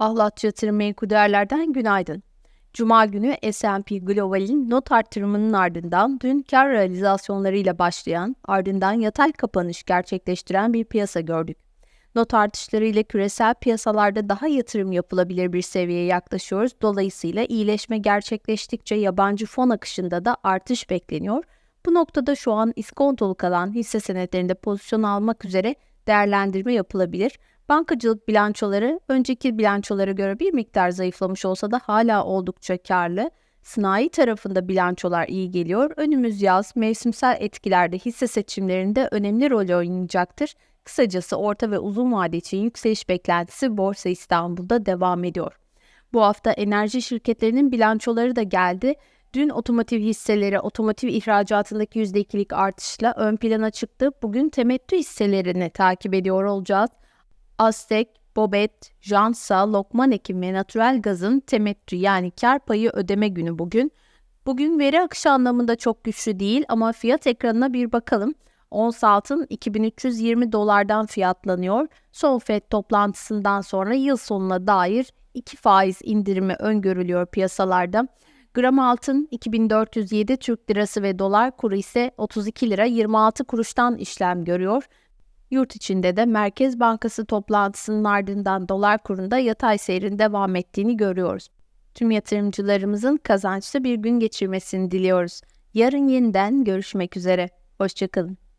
Ahlat Yatırım Menkul günaydın. Cuma günü S&P Global'in not artırımının ardından dün kar realizasyonlarıyla başlayan, ardından yatay kapanış gerçekleştiren bir piyasa gördük. Not artışlarıyla küresel piyasalarda daha yatırım yapılabilir bir seviyeye yaklaşıyoruz. Dolayısıyla iyileşme gerçekleştikçe yabancı fon akışında da artış bekleniyor. Bu noktada şu an iskontolu kalan hisse senetlerinde pozisyon almak üzere değerlendirme yapılabilir. Bankacılık bilançoları önceki bilançolara göre bir miktar zayıflamış olsa da hala oldukça karlı. Sanayi tarafında bilançolar iyi geliyor. Önümüz yaz mevsimsel etkilerde hisse seçimlerinde önemli rol oynayacaktır. Kısacası orta ve uzun vade için yükseliş beklentisi Borsa İstanbul'da devam ediyor. Bu hafta enerji şirketlerinin bilançoları da geldi. Dün otomotiv hisseleri otomotiv ihracatındaki %2'lik artışla ön plana çıktı. Bugün temettü hisselerini takip ediyor olacağız. Aztek, Bobet, Jansa, Lokman Ekim ve Natural Gaz'ın temettü yani kar payı ödeme günü bugün. Bugün veri akışı anlamında çok güçlü değil ama fiyat ekranına bir bakalım. Ons altın 2320 dolardan fiyatlanıyor. Son FED toplantısından sonra yıl sonuna dair 2 faiz indirimi öngörülüyor piyasalarda. Gram altın 2407 Türk lirası ve dolar kuru ise 32 lira 26 kuruştan işlem görüyor. Yurt içinde de Merkez Bankası toplantısının ardından dolar kurunda yatay seyrin devam ettiğini görüyoruz. Tüm yatırımcılarımızın kazançlı bir gün geçirmesini diliyoruz. Yarın yeniden görüşmek üzere. Hoşçakalın.